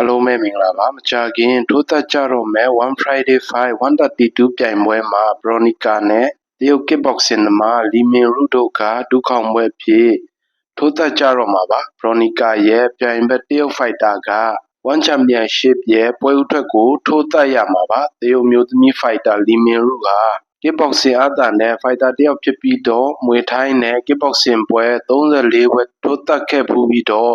အလုံးမဲ့မင်္ဂလာပါမကြခင်ထိုးသက်ကြတော့မဲ့ One Friday 5 132ပြိုင်ပွဲမှာ Veronica နဲ့တရုတ် kickboxing သမားလီမင်ရုတို့ကဒုခေါင်ပွဲဖြစ်ထိုးသက်ကြတော့မှာပါ Veronica ရဲ့ပြိုင်ဘက်တရုတ်ဖိုက်တာက One Championship ရဲ့ပွဲဥထွက်ကို ထိုးသက်ရမှာပါတရုတ်မျိုးသမီးဖိုက်တာလီမင်ရုက kickboxing အသာနဲ့ဖိုက်တာတယောက်ဖြစ်ပြီးတော့မွေထိုင်းနဲ့ kickboxing ပွဲ34ပွဲထိုးသက်ခဲ့ဖူးပြီးတော့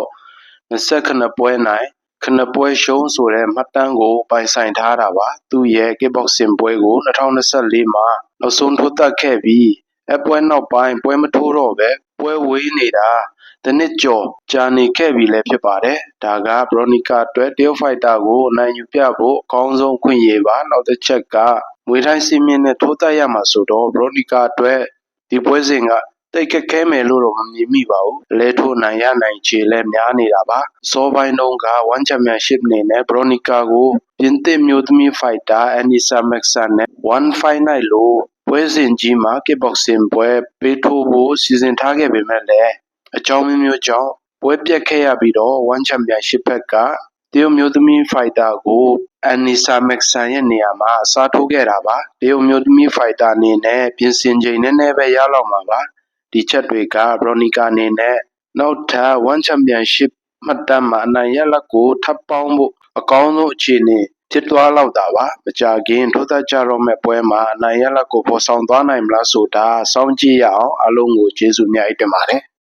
29ပွဲနိုင် ခဏပွဲရှုံးဆိုတဲ့မှတ်တမ်းကို ပိုင်ဆိုင်ထားတာပါသူ့ရဲ့ kickboxing ပွဲကို2024မှာနောက်ဆုံးထိုးသက်ခဲ့ပြီးအပွဲနောက်ပိုင်းပွဲမထိုးတော့ပဲပွဲဝေးနေတာတနစ်ကျော်ကြာနေခဲ့ပြီလည်းဖြစ်ပါတယ်ဒါကဘရိုနီကာအတွက်တရုတ်ဖိုက်တာကိုအနိုင်ယူပြဖို့အကောင်းဆုံးခွင့်ရပါနောက်တစ်ချက်ကမွေထိုင်းစီမင်းနဲ့ထိုးသက်ရမှာဆိုတော့ဘရိုနီကာအတွက်ဒီပွဲစဉ်က တိတ်ခက်ခဲမယ်လို့တော့မမြင်မိပါဘူးလဲထိုးနိုင်ရနိုင်ခြေလဲများနေတာပါစောပိုင်းတုန်းက One Championship အနေနဲ့ဘရိုနီကာကိုပြင်သစ်မျိုးသမီးဖိုက်တာအန်နီဆာမက်ဆန်နဲ့ One Fight Night လို့ပွဲစဉ်ကြီးမှာ kickboxing ပွဲပေးထိုးဖို့စီစဉ်ထားခဲ့ပေမဲ့လည်းအကြောင်းမျိုးမျိုးကြောင့်ပွဲပြတ်ခဲ့ရပြီးတော့ One Championship ဘက်ကတရုတ်မျိုးသမီးဖိုက်တာကိုအန်နီဆာမက်ဆန်ရဲ့နေရာမှာအစားထိုးခဲ့တာပါတရုတ်မျိုးသမီးဖိုက်တာအနေနဲ့ပြင်ဆင်ချိန်နည်းနည်းပဲရလောက်မှာပါ ဒီချက်တွေကဘရိုနီကာအနေနဲ့နောက်ထပ် One Championship မှတ်တမ်းမှာအနိုင်ရလဒ်ကိုထပ်ပေါင်းဖို့အကောင်းဆုံးအခြေအနေဖြစ်သွားလောက်တာပါမကြခင်ထိုးသက်ကြတော့မဲ့ပွဲမှာအနိုင်ရလဒ်ကိုပေါ်ဆောင်သွားနိုင်မလားဆိုတာစောင့်ကြည့်ရအောင်အလုံးကိုကျေးဇူးများတင်ပါတယ်